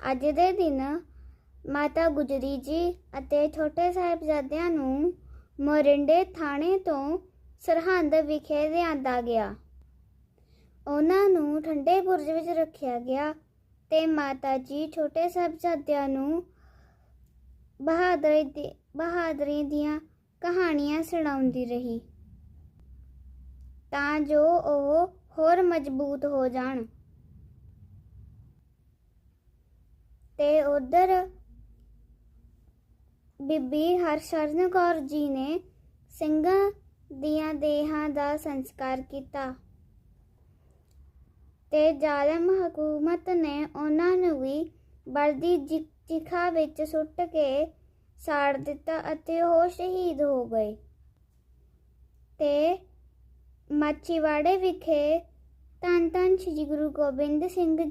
ਅੱਜ ਦੇ ਦਿਨ ਮਾਤਾ ਗੁਜਰੀ ਜੀ ਅਤੇ ਛੋਟੇ ਸਾਹਿਬਜ਼ਾਦਿਆਂ ਨੂੰ ਮੋਰਿੰਡੇ ਥਾਣੇ ਤੋਂ ਸਰਹੰਦ ਵਿਖੇ ਲਿਆਂਦਾ ਗਿਆ। ਉਹਨਾਂ ਨੂੰ ਠੰਡੇ ਬੁਰਜ ਵਿੱਚ ਰੱਖਿਆ ਗਿਆ ਤੇ ਮਾਤਾ ਜੀ ਛੋਟੇ ਸਾਹਿਬਜ਼ਾਦਿਆਂ ਨੂੰ ਬਹਾਦਰੀ ਦੀ ਬਹਾਦਰੀ ਦੀਆਂ ਕਹਾਣੀਆਂ ਸੁਣਾਉਂਦੀ ਰਹੀ। ਤਾਂ ਜੋ ਉਹ ਹੋਰ ਮਜ਼ਬੂਤ ਹੋ ਜਾਣ। ਤੇ ਉਧਰ ਬੀਬੀ ਹਰਸ਼ਰਨ ਕੌਰ ਜੀ ਨੇ ਸਿੰਘਾਂ ਦੀਆਂ ਦੇਹਾਂ ਦਾ ਸੰਸਕਾਰ ਕੀਤਾ ਤੇ ਜ਼ਾਲਮ ਹਕੂਮਤ ਨੇ ਉਹਨਾਂ ਨੂੰ ਵੀ ਬਲਦੀ ਜਿ- ਚਿਖਾ ਵਿੱਚ ਸੁੱਟ ਕੇ ਸਾੜ ਦਿੱਤਾ ਅਤੇ ਉਹ ਸ਼ਹੀਦ ਹੋ ਗਏ। ਤੇ ਮਾਚੀਵਾੜੇ ਵਿਖੇ ਧੰਨ ਧੰਨ ਸ੍ਰੀ ਗੁਰੂ ਗੋਬਿੰਦ ਸਿੰਘ ਜੀ